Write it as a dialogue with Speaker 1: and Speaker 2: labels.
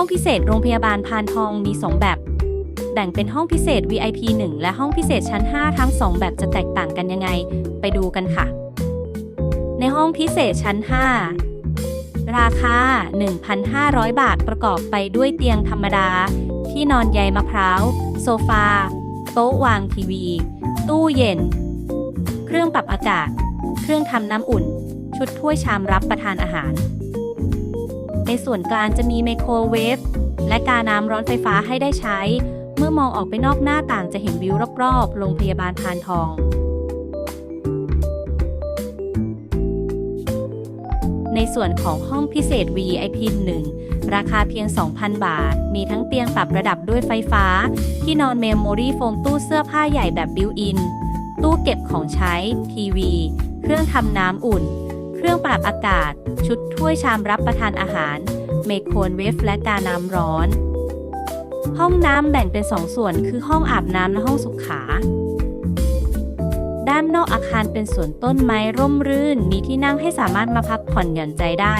Speaker 1: ห้องพิเศษโรงพยาบาลพานทองมี 2 แบบ แบ่งเป็นห้องพิเศษ VIP 1 และห้องพิเศษชั้น 5 ทั้ง 2 แบบจะแตกต่างกันยังไง ไปดูกันค่ะ ในห้องพิเศษชั้น 5 ราคา 1,500 บาทประกอบไปด้วยเตียงธรรมดา ที่นอนใยมะพร้าว โซฟา โต๊ะวางทีวี ตู้เย็น เครื่องปรับอากาศ เครื่องทำน้ำอุ่น ชุดถ้วยชามรับประทานอาหาร ในส่วนกลางจะมีไมโครเวฟและกาน้ำร้อนไฟฟ้าให้ได้ใช้ เมื่อมองออกไปนอกหน้าต่างจะเห็นวิวรอบๆ โรงพยาบาลพานทองในส่วนของห้องพิเศษ VIP 1 ราคาเพียง 2,000 บาท มีทั้งเตียงปรับระดับด้วยไฟฟ้า ที่นอนเมมโมรี่โฟมตู้เสื้อผ้าใหญ่แบบบิวอิน ตู้เก็บของใช้ ทีวี เครื่องทำน้ำอุ่น เครื่องปรับอากาศ ชุดถ้วยชามรับประทานอาหาร เมคโครเวฟและกาน้ำร้อน ห้องน้ำแบ่งเป็นสองส่วนคือห้องอาบน้ำและห้องสุขา ด้านนอกอาคารเป็นสวนต้นไม้ร่มรื่น มีที่นั่งให้สามารถมาพักผ่อนหย่อนใจได้